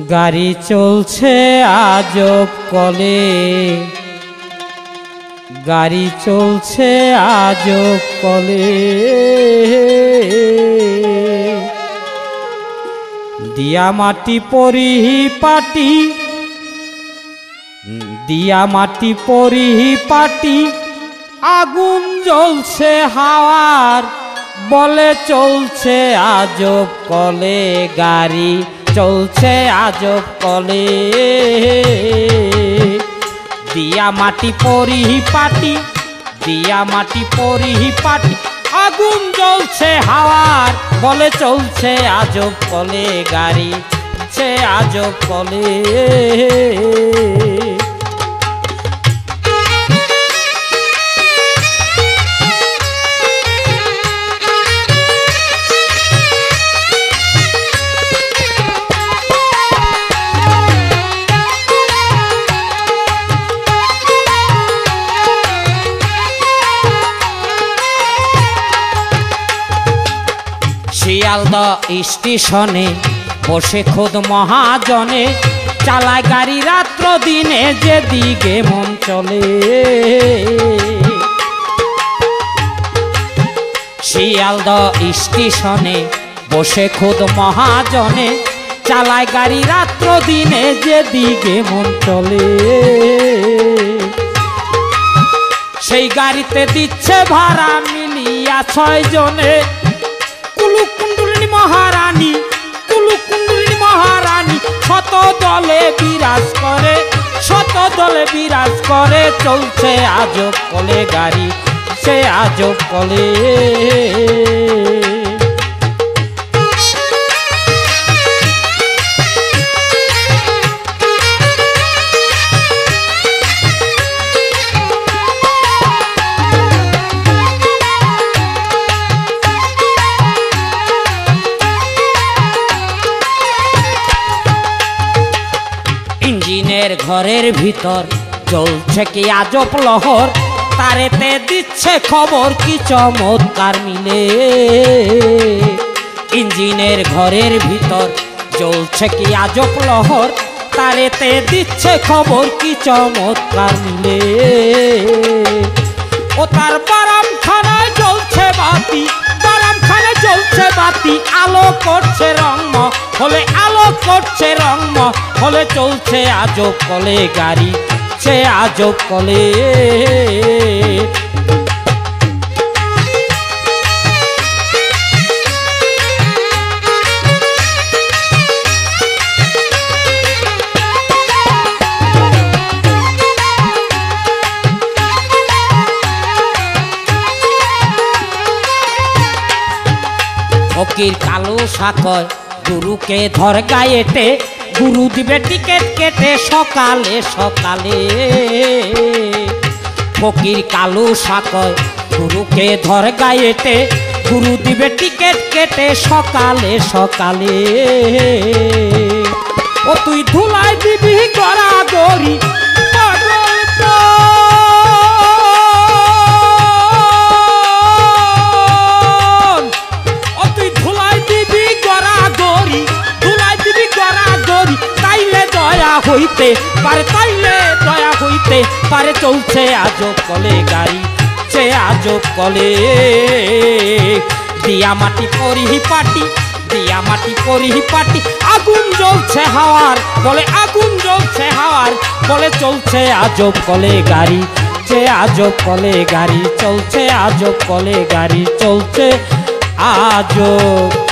গাড়ি চলছে আজব কলে। গাড়ি চলছে আজব কলে। দিয়া মাটি পরিহি পাটি, দিয়া মাটি পরিহি পাটি, আগুন জ্বলছে হাওয়ার, বলে চলছে আজব কলে। গাড়ি চলছে আজব কলে। দিয়া মাটি পরিহি পাটি দিয়া মাটি পরিহি পাটি আগুন জ্বলছে হাওয়ার, বলে চলছে আজব কলে গাড়ি। সে আজব কলে। শিয়ালদা স্টেশনে, বসে খোদ মহাজনে, চালায় গাড়ি রাত্র দিনে যেদিকে মন চলে। শিয়ালদা স্টেশনে, বসে খোদ মহাজনে, চালায় গাড়ি রাত্র দিনে যেদিকে মন চলে। সেই গাড়িতে দিচ্ছে ভাড়া মিলিয়া ছয় জনে কুলু কুণ্ডলিনী মহারানী কুলু কুণ্ডলিনী মহারানী, শত দলে বিরাজ করে, শত দলে বিরাজ করে, চলছে আজব কলে গাড়ি, সে আজব কলে। ইঞ্জিনের ঘরের ভিতর। চলছে কি আজব লহর? তারেতে দিচ্ছে খবর কি চমৎকার মিলে। ইঞ্জিনের ঘরের ভিতর চলছে কি আজব লহর? তারেতে দিচ্ছে খবর কি চমৎকার মিলে। ও তার বারাম খানায় জ্বলছে বাতি বারাম খানায় জ্বলছে বাতি, আলো করছে রঙ হলে করছে রঙ হলে চলছে আজব কলে গাড়ি সে আজব কলে। কালো সাকয় গুরুকে ধর গায়েতে, গুরু দিবে টিকেট কেটে সকালে সকালে। ফকির কালু সাকয় গুরুকে ধর গায়েতে, গুরু দিবে টিকেট কেটে সকালে সকালে। ও তুই ধুলাই দিবি গড়া গড়ি হইতে পারে তাইলে দয়া হইতে পারে চলছে আজব কলে গাড়ি, সে আজব কলে। দিয়া মাটি পরিহি পাটি, দিয়া মাটি পরিহি পাটি, আগুন জ্বলছে হাওয়ার, বলে আগুন জ্বলছে হাওয়ার, বলে চলছে আজব কলে গাড়ি চলছে আজব কলে গাড়ি, চলছে আজব কলে গাড়ি, চলছে কলে